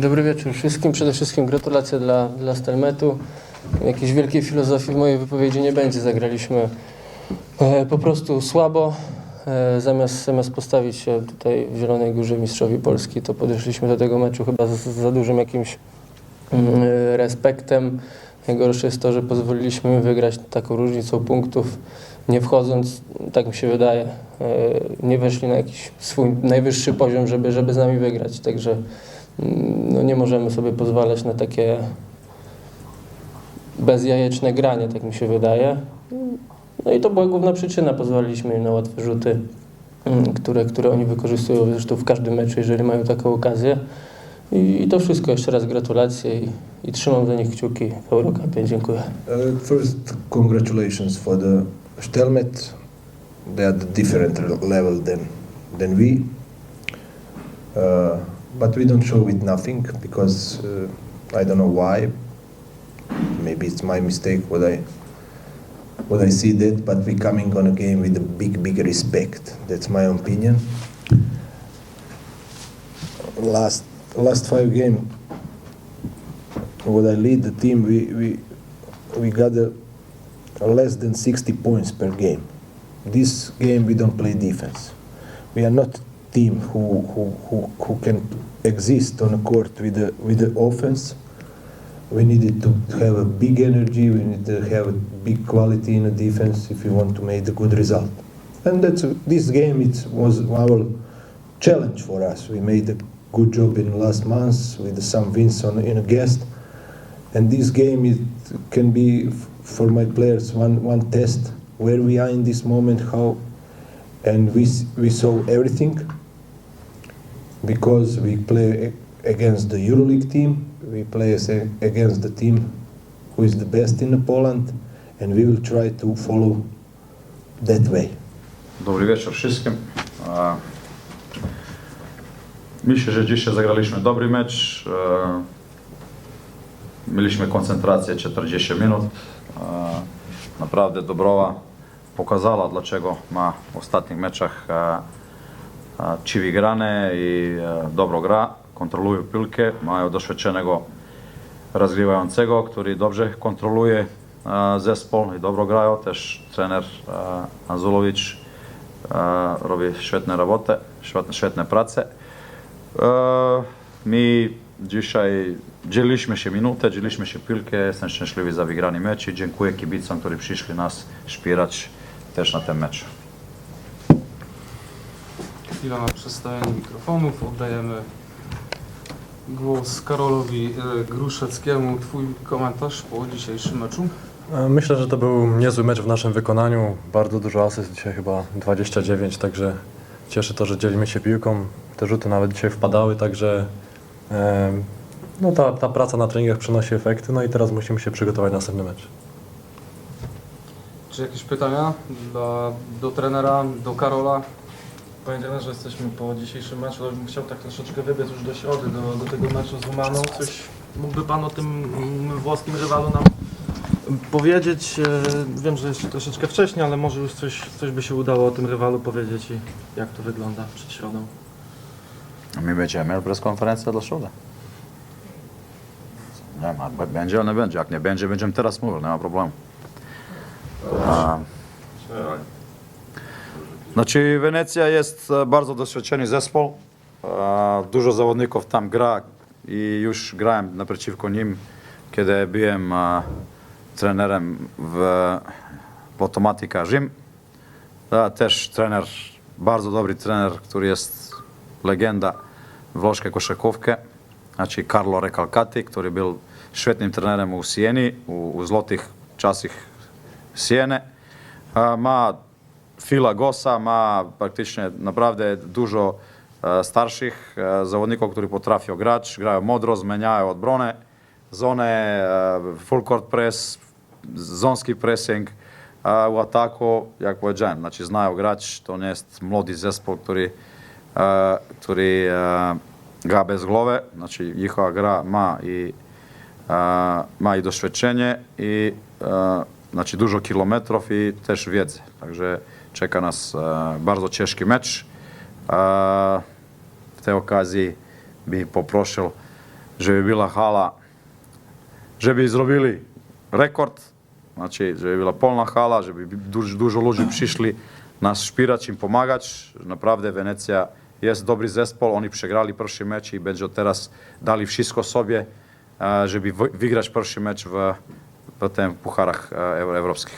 Dobry wieczór wszystkim. Przede wszystkim gratulacje dla, dla Stelmetu. Jakiejś wielkiej filozofii w mojej wypowiedzi nie będzie. Zagraliśmy e, po prostu słabo. E, zamiast, zamiast postawić się tutaj w Zielonej Górze mistrzowi Polski, to podeszliśmy do tego meczu chyba z, z za dużym jakimś mm, e, respektem. Najgorsze jest to, że pozwoliliśmy wygrać taką różnicą punktów, nie wchodząc, tak mi się wydaje, e, nie weszli na jakiś swój najwyższy poziom, żeby, żeby z nami wygrać. Także mm, no nie możemy sobie pozwalać na takie bezjajeczne granie, tak mi się wydaje. No i to była główna przyczyna, pozwoliliśmy im na łatwe rzuty, mm, które, które oni wykorzystują zresztą w każdym meczu, jeżeli mają taką okazję. I, i to wszystko, jeszcze raz gratulacje i, i trzymam za nich kciuki w Eurocupie. Dziękuję. Uh, first, congratulations for the Stelmet. They are the different level than than we. Uh, but we don't show it nothing because uh, I don't know why. Maybe it's my mistake what I what I see that. But we coming on a game with a big big respect. That's my opinion. Last last five game what I lead the team, we we we got a, a less than 60 points per game. This game we don't play defense. We are not team who who, who, who can exist on a court with the with the offense. We needed to have a big energy. We need to have a big quality in the defense if we want to make a good result. And that's this game. It was our challenge for us. We made a good job in the last months with some wins on in a guest and this game it can be for my players one one test where we are in this moment how and we we saw everything because we play against the EuroLeague team we play against the team who is the best in Poland and we will try to follow that way Dobry wieczór wszystkim. E, Myślę, że dzisiaj zagraliśmy dobry mecz. E, Mieliśmy koncentrację 40 minut. E, Naprawdę Dobrowa pokazała, dlaczego ma w ostatnich meczach e, e, ci wygrane i e, dobro gra, kontrolują piłkę, mają doświadczonego rozgrywającego, który dobrze kontroluje e, zespół i dobro grają. Też trener e, Anzulowicz robi świetne robotę, świetne, prace. My dzisiaj dzieliliśmy się minutę, dzieliliśmy się piłkę. Jestem szczęśliwy za wygrany mecz i dziękuję kibicom, którzy przyszli nas wspierać też na ten mecz. Chwila na przestawienie mikrofonów. Oddajemy głos Karolowi e, Gruszeckiemu. Twój komentarz po dzisiejszym meczu? E, Myślę, że to był niezły mecz w naszym wykonaniu. Bardzo dużo asyst, dzisiaj chyba 29, także cieszy to, że dzielimy się piłką. Te rzuty nawet dzisiaj wpadały, także e, no ta, ta praca na treningach przynosi efekty, no i teraz musimy się przygotować na następny mecz. Czy jakieś pytania dla, do trenera, do Karola? Panie trenerze, jesteśmy po dzisiejszym meczu, ale bym chciał tak troszeczkę wybiec już do środy, do, do tego meczu z Umaną. Coś mógłby Pan o tym mm, włoskim rywalu nam powiedzieć? E, Wiem, że jeszcze troszeczkę wcześniej, ale może już coś, coś by się udało o tym rywalu powiedzieć i jak to wygląda przed środą. My będziemy mieli preskonferencję dla środy. Nie ma, będzie, ale nie będzie. Jak nie będzie, będziemy teraz mówili, nie ma problemu. A, Naci Venecija jest e, bardzo doswieceni zespol. A e, dużo zawodników tam gra i još grajem na przeciwko nim, kiedy bijem e, trenerem w Potomati kažem. Da, też trener, bardzo dobry trener, który jest legenda woške košarkovke, znaczy Carlo Recalcati, który był świetnym trenerem w Sienie, w złotych czasach Sieny. Ma Fila Gosa, ma praktycznie naprawdę dużo e, starszych e, zawodników, którzy potrafią grać, grają modro, zmieniają odbronę, zone, e, full court press, zonski pressing, u ataku, jak powiedziałem, znači znają grać, to nie jest młody zespół, e, gra bez głowy, znači njihova gra ma i, ma i i znači dużo kilometrów i też wiedzę. Także czeka nas e, bardzo ciężki mecz. W tej okazji bih poprosił żeby była hala, żeby zrobili rekord, znači żeby była polna hala, żeby dużo, dużo ludzi przyszli nas wspierać, im pomagać. Naprawdę Wenecja jest dobry zespół, oni przegrali pierwszy mecz i będzie teraz dali wszystko sobie, e, żeby wy- wygrać pierwszy mecz w, Затем похарах европских.